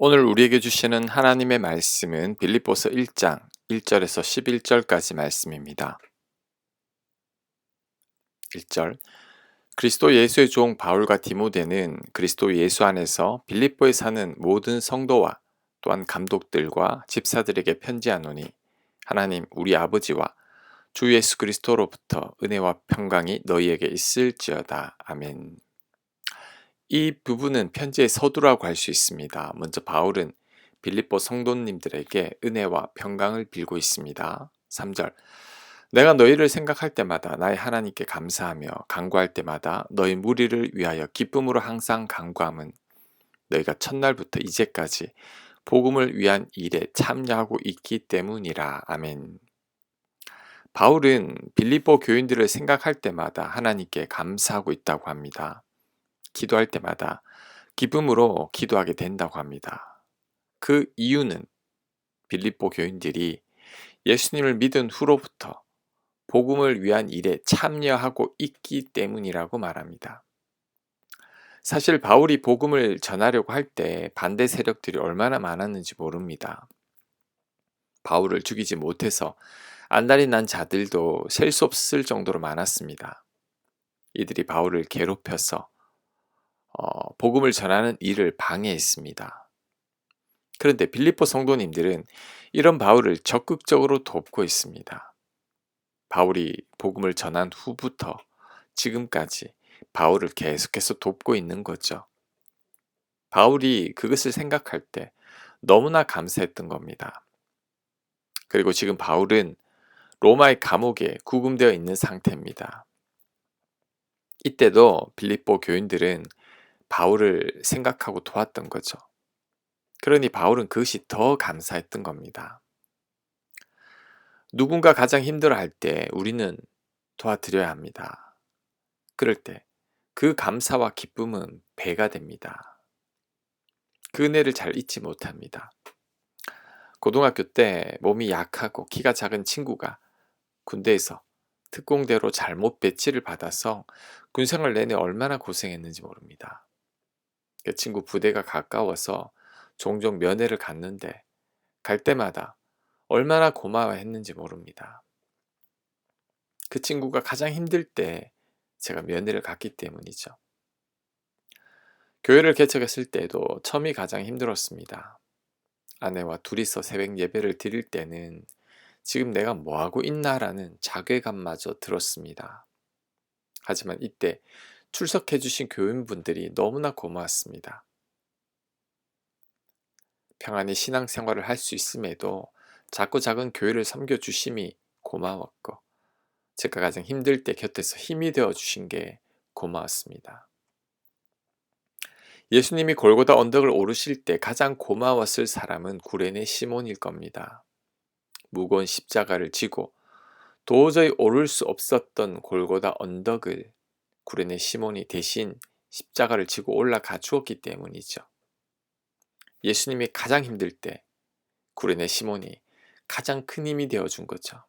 오늘 우리에게 주시는 하나님의 말씀은 빌립보서 1장 1절에서 11절까지 말씀입니다. 1절 그리스도 예수의 종 바울과 디모데는 그리스도 예수 안에서 빌립보에 사는 모든 성도와 또한 감독들과 집사들에게 편지하노니 하나님 우리 아버지와 주 예수 그리스도로부터 은혜와 평강이 너희에게 있을지어다. 아멘. 이 부분은 편지의 서두라고 할 수 있습니다. 먼저 바울은 빌립보 성도님들에게 은혜와 평강을 빌고 있습니다. 3절 내가 너희를 생각할 때마다 나의 하나님께 감사하며 간구할 때마다 너희 무리를 위하여 기쁨으로 항상 간구함은 너희가 첫날부터 이제까지 복음을 위한 일에 참여하고 있기 때문이라. 아멘. 바울은 빌립보 교인들을 생각할 때마다 하나님께 감사하고 있다고 합니다. 기도할 때마다 기쁨으로 기도하게 된다고 합니다. 그 이유는 빌립보 교인들이 예수님을 믿은 후로부터 복음을 위한 일에 참여하고 있기 때문이라고 말합니다. 사실 바울이 복음을 전하려고 할 때 반대 세력들이 얼마나 많았는지 모릅니다. 바울을 죽이지 못해서 안달이 난 자들도 셀 수 없을 정도로 많았습니다. 이들이 바울을 괴롭혀서 어, 복음을 전하는 일을 방해했습니다. 그런데 빌립보 성도님들은 이런 바울을 적극적으로 돕고 있습니다. 바울이 복음을 전한 후부터 지금까지 바울을 계속해서 돕고 있는 거죠. 바울이 그것을 생각할 때 너무나 감사했던 겁니다. 그리고 지금 바울은 로마의 감옥에 구금되어 있는 상태입니다. 이때도 빌립보 교인들은 바울을 생각하고 도왔던 거죠. 그러니 바울은 그것이 더 감사했던 겁니다. 누군가 가장 힘들어 할 때 우리는 도와드려야 합니다. 그럴 때 그 감사와 기쁨은 배가 됩니다. 그 은혜를 잘 잊지 못합니다. 고등학교 때 몸이 약하고 키가 작은 친구가 군대에서 특공대로 잘못 배치를 받아서 군생활 내내 얼마나 고생했는지 모릅니다. 그 친구 부대가 가까워서 종종 면회를 갔는데 갈 때마다 얼마나 고마워했는지 모릅니다. 그 친구가 가장 힘들 때 제가 면회를 갔기 때문이죠. 교회를 개척했을 때도 처음이 가장 힘들었습니다. 아내와 둘이서 새벽 예배를 드릴 때는 지금 내가 뭐하고 있나라는 자괴감마저 들었습니다. 하지만 이때 출석해 주신 교인분들이 너무나 고마웠습니다. 평안히 신앙생활을 할 수 있음에도 작고 작은 교회를 섬겨 주심이 고마웠고 제가 가장 힘들 때 곁에서 힘이 되어 주신 게 고마웠습니다. 예수님이 골고다 언덕을 오르실 때 가장 고마웠을 사람은 구레네 시몬일 겁니다. 무거운 십자가를 지고 도저히 오를 수 없었던 골고다 언덕을 구레네 시몬이 대신 십자가를 지고 올라가 주었기 때문이죠. 예수님이 가장 힘들 때 구레네 시몬이 가장 큰 힘이 되어 준 거죠.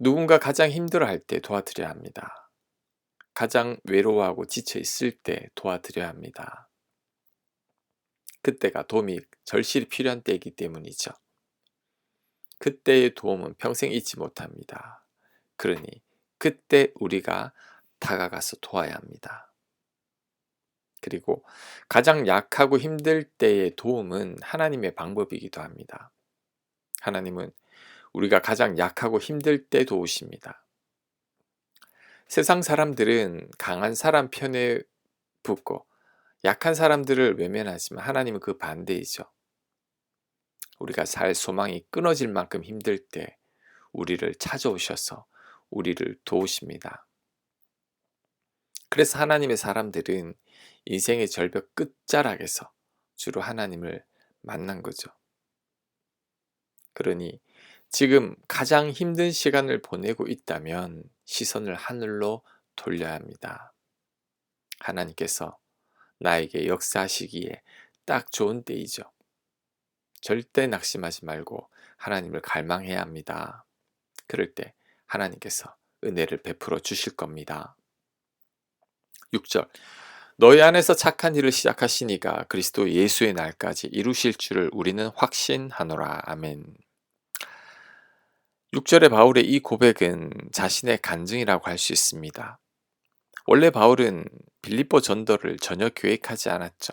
누군가 가장 힘들어 할 때 도와드려야 합니다. 가장 외로워하고 지쳐 있을 때 도와드려야 합니다. 그때가 도움이 절실히 필요한 때이기 때문이죠. 그때의 도움은 평생 잊지 못합니다. 그러니 그때 우리가 다가가서 도와야 합니다. 그리고 가장 약하고 힘들 때의 도움은 하나님의 방법이기도 합니다. 하나님은 우리가 가장 약하고 힘들 때 도우십니다. 세상 사람들은 강한 사람 편에 붙고 약한 사람들을 외면하지만 하나님은 그 반대이죠. 우리가 살 소망이 끊어질 만큼 힘들 때 우리를 찾아오셔서 우리를 도우십니다. 그래서 하나님의 사람들은 인생의 절벽 끝자락에서 주로 하나님을 만난 거죠. 그러니 지금 가장 힘든 시간을 보내고 있다면 시선을 하늘로 돌려야 합니다. 하나님께서 나에게 역사하시기에 딱 좋은 때이죠. 절대 낙심하지 말고 하나님을 갈망해야 합니다. 그럴 때 하나님께서 은혜를 베풀어 주실 겁니다. 6절 너희 안에서 착한 일을 시작하시니가 그리스도 예수의 날까지 이루실 줄을 우리는 확신하노라. 아멘. 6절의 바울의 이 고백은 자신의 간증이라고 할 수 있습니다. 원래 바울은 빌립보 전도를 전혀 계획하지 않았죠.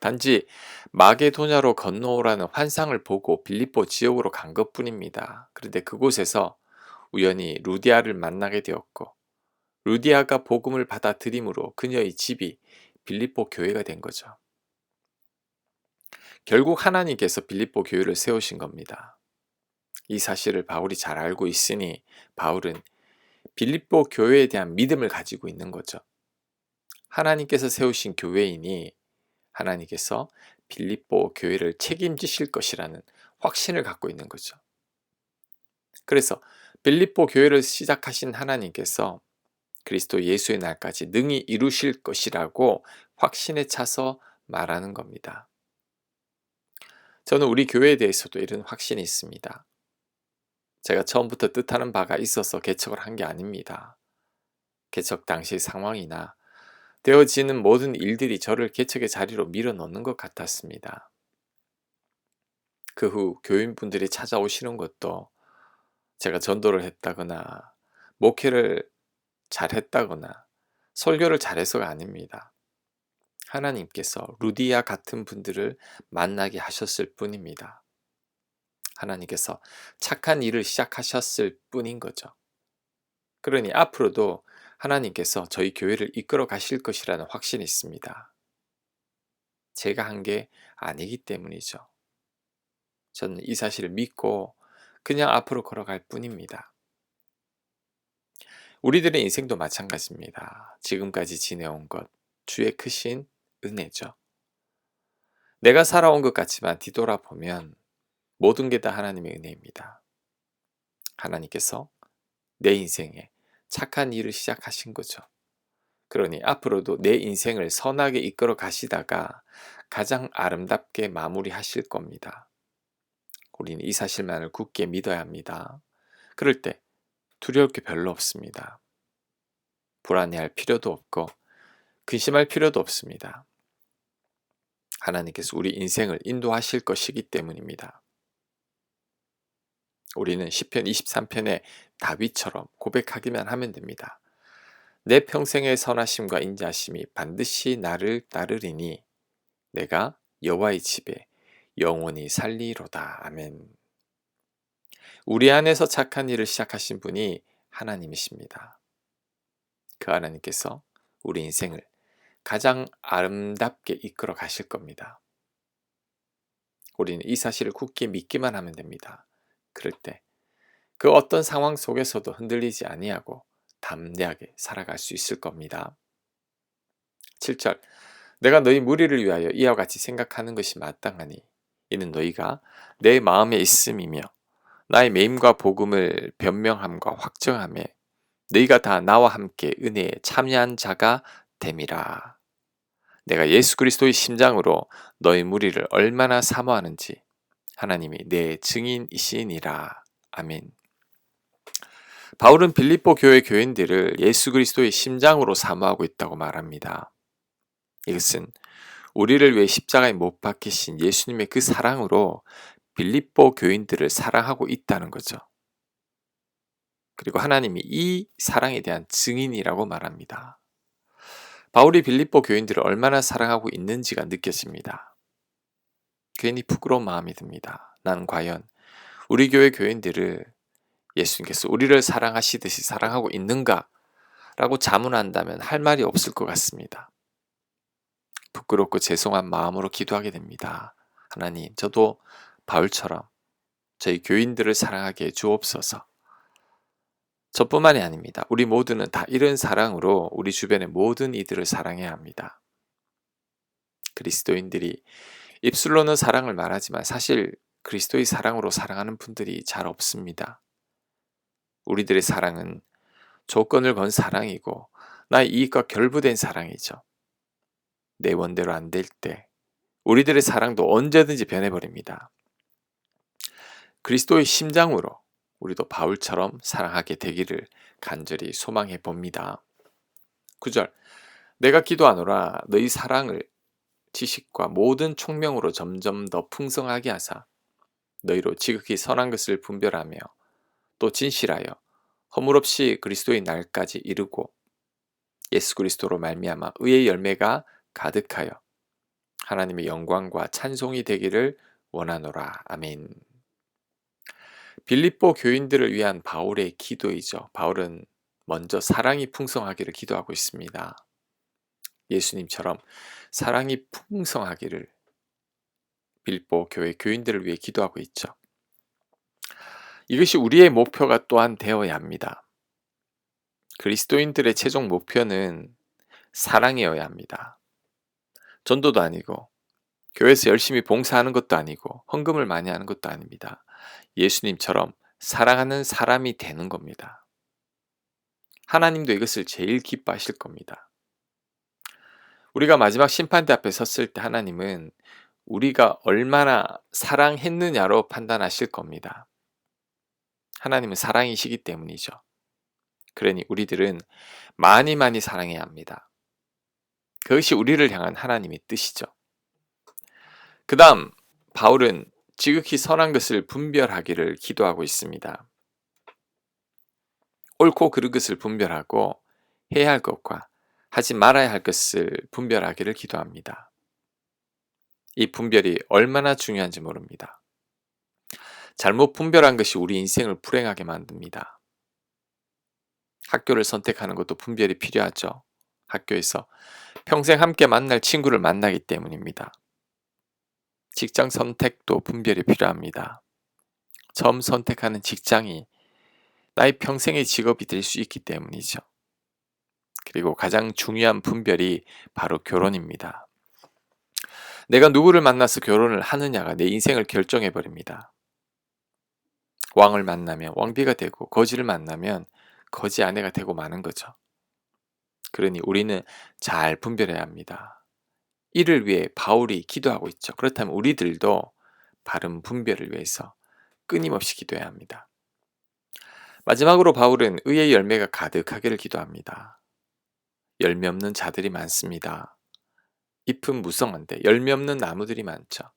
단지 마게도냐로 건너오라는 환상을 보고 빌립보 지역으로 간 것뿐입니다. 그런데 그곳에서 우연히 루디아를 만나게 되었고 루디아가 복음을 받아들임으로 그녀의 집이 빌립보 교회가 된 거죠. 결국 하나님께서 빌립보 교회를 세우신 겁니다. 이 사실을 바울이 잘 알고 있으니 바울은 빌립보 교회에 대한 믿음을 가지고 있는 거죠. 하나님께서 세우신 교회이니 하나님께서 빌립보 교회를 책임지실 것이라는 확신을 갖고 있는 거죠. 그래서 빌립보 교회를 시작하신 하나님께서 그리스도 예수의 날까지 능히 이루실 것이라고 확신에 차서 말하는 겁니다. 저는 우리 교회에 대해서도 이런 확신이 있습니다. 제가 처음부터 뜻하는 바가 있어서 개척을 한 게 아닙니다. 개척 당시 상황이나 되어지는 모든 일들이 저를 개척의 자리로 밀어넣는 것 같았습니다. 그 후 교인분들이 찾아오시는 것도 제가 전도를 했다거나 목회를 잘했다거나 설교를 잘해서가 아닙니다. 하나님께서 루디아 같은 분들을 만나게 하셨을 뿐입니다. 하나님께서 착한 일을 시작하셨을 뿐인 거죠. 그러니 앞으로도 하나님께서 저희 교회를 이끌어 가실 것이라는 확신이 있습니다. 제가 한 게 아니기 때문이죠. 저는 이 사실을 믿고 그냥 앞으로 걸어갈 뿐입니다. 우리들의 인생도 마찬가지입니다. 지금까지 지내온 것, 주의 크신 은혜죠. 내가 살아온 것 같지만 뒤돌아보면 모든 게 다 하나님의 은혜입니다. 하나님께서 내 인생에 착한 일을 시작하신 거죠. 그러니 앞으로도 내 인생을 선하게 이끌어 가시다가 가장 아름답게 마무리하실 겁니다. 우리는 이 사실만을 굳게 믿어야 합니다. 그럴 때 두려울 게 별로 없습니다. 불안해할 필요도 없고 근심할 필요도 없습니다. 하나님께서 우리 인생을 인도하실 것이기 때문입니다. 우리는 시편 23편의 다윗처럼 고백하기만 하면 됩니다. 내 평생의 선하심과 인자심이 반드시 나를 따르리니 내가 여호와의 집에 영원히 살리로다. 아멘. 우리 안에서 착한 일을 시작하신 분이 하나님이십니다. 그 하나님께서 우리 인생을 가장 아름답게 이끌어 가실 겁니다. 우리는 이 사실을 굳게 믿기만 하면 됩니다. 그럴 때 그 어떤 상황 속에서도 흔들리지 아니하고 담대하게 살아갈 수 있을 겁니다. 7절 내가 너희 무리를 위하여 이와 같이 생각하는 것이 마땅하니 이는 너희가 내 마음에 있음이며 나의 매임과 복음을 변명함과 확정함에 너희가 다 나와 함께 은혜에 참여한 자가 됨이라. 내가 예수 그리스도의 심장으로 너희 무리를 얼마나 사모하는지 하나님이 내 증인이시니라. 아멘. 바울은 빌립보 교회 교인들을 예수 그리스도의 심장으로 사모하고 있다고 말합니다. 이것은 우리를 위해 십자가에 못 박히신 예수님의 그 사랑으로 빌립보 교인들을 사랑하고 있다는 거죠. 그리고 하나님이 이 사랑에 대한 증인이라고 말합니다. 바울이 빌립보 교인들을 얼마나 사랑하고 있는지가 느껴집니다. 괜히 부끄러운 마음이 듭니다. 나는 과연 우리 교회 교인들을 예수님께서 우리를 사랑하시듯이 사랑하고 있는가? 라고 자문한다면 할 말이 없을 것 같습니다. 부끄럽고 죄송한 마음으로 기도하게 됩니다. 하나님, 저도 바울처럼 저희 교인들을 사랑하게 해 주옵소서. 저뿐만이 아닙니다. 우리 모두는 다 이런 사랑으로 우리 주변의 모든 이들을 사랑해야 합니다. 그리스도인들이 입술로는 사랑을 말하지만 사실 그리스도의 사랑으로 사랑하는 분들이 잘 없습니다. 우리들의 사랑은 조건을 건 사랑이고 나의 이익과 결부된 사랑이죠. 내 원대로 안 될 때 우리들의 사랑도 언제든지 변해버립니다. 그리스도의 심장으로 우리도 바울처럼 사랑하게 되기를 간절히 소망해 봅니다. 9절 내가 기도하노라 너희 사랑을 지식과 모든 총명으로 점점 더 풍성하게 하사 너희로 지극히 선한 것을 분별하며 또 진실하여 허물 없이 그리스도의 날까지 이르고 예수 그리스도로 말미암아 의의 열매가 가득하여 하나님의 영광과 찬송이 되기를 원하노라. 아멘. 빌립보 교인들을 위한 바울의 기도이죠. 바울은 먼저 사랑이 풍성하기를 기도하고 있습니다. 예수님처럼 사랑이 풍성하기를 빌립보 교회 교인들을 위해 기도하고 있죠. 이것이 우리의 목표가 또한 되어야 합니다. 그리스도인들의 최종 목표는 사랑이어야 합니다. 전도도 아니고 교회에서 열심히 봉사하는 것도 아니고 헌금을 많이 하는 것도 아닙니다. 예수님처럼 사랑하는 사람이 되는 겁니다. 하나님도 이것을 제일 기뻐하실 겁니다. 우리가 마지막 심판대 앞에 섰을 때 하나님은 우리가 얼마나 사랑했느냐로 판단하실 겁니다. 하나님은 사랑이시기 때문이죠. 그러니 우리들은 많이 많이 사랑해야 합니다. 그것이 우리를 향한 하나님의 뜻이죠. 그 다음, 바울은 지극히 선한 것을 분별하기를 기도하고 있습니다. 옳고 그른 것을 분별하고 해야 할 것과 하지 말아야 할 것을 분별하기를 기도합니다. 이 분별이 얼마나 중요한지 모릅니다. 잘못 분별한 것이 우리 인생을 불행하게 만듭니다. 학교를 선택하는 것도 분별이 필요하죠. 학교에서 평생 함께 만날 친구를 만나기 때문입니다. 직장 선택도 분별이 필요합니다. 처음 선택하는 직장이 나의 평생의 직업이 될 수 있기 때문이죠. 그리고 가장 중요한 분별이 바로 결혼입니다. 내가 누구를 만나서 결혼을 하느냐가 내 인생을 결정해 버립니다. 왕을 만나면 왕비가 되고 거지를 만나면 거지 아내가 되고 마는 거죠. 그러니 우리는 잘 분별해야 합니다. 이를 위해 바울이 기도하고 있죠. 그렇다면 우리들도 바른 분별을 위해서 끊임없이 기도해야 합니다. 마지막으로 바울은 의의 열매가 가득하기를 기도합니다. 열매 없는 자들이 많습니다. 잎은 무성한데 열매 없는 나무들이 많죠.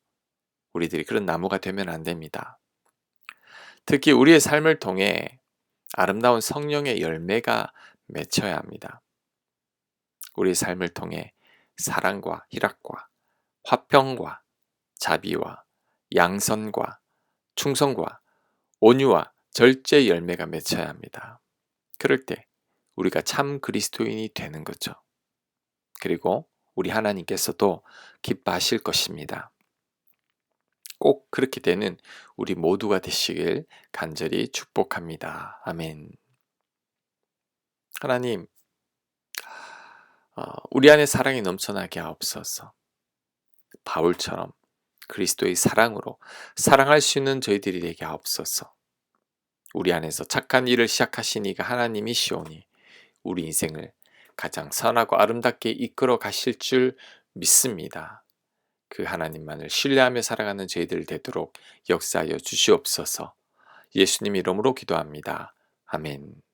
우리들이 그런 나무가 되면 안 됩니다. 특히 우리의 삶을 통해 아름다운 성령의 열매가 맺혀야 합니다. 우리의 삶을 통해 사랑과 희락과 화평과 자비와 양선과 충성과 온유와 절제 열매가 맺혀야 합니다. 그럴 때 우리가 참 그리스도인이 되는 거죠. 그리고 우리 하나님께서도 기뻐하실 것입니다. 꼭 그렇게 되는 우리 모두가 되시길 간절히 축복합니다. 아멘. 하나님, 어, 우리 안에 사랑이 넘쳐나게 하옵소서. 바울처럼 그리스도의 사랑으로 사랑할 수 있는 저희들이 되게 하옵소서. 우리 안에서 착한 일을 시작하신 이가 하나님이시오니 우리 인생을 가장 선하고 아름답게 이끌어 가실 줄 믿습니다. 그 하나님만을 신뢰하며 살아가는 저희들 되도록 역사하여 주시옵소서. 예수님 이름으로 기도합니다. 아멘.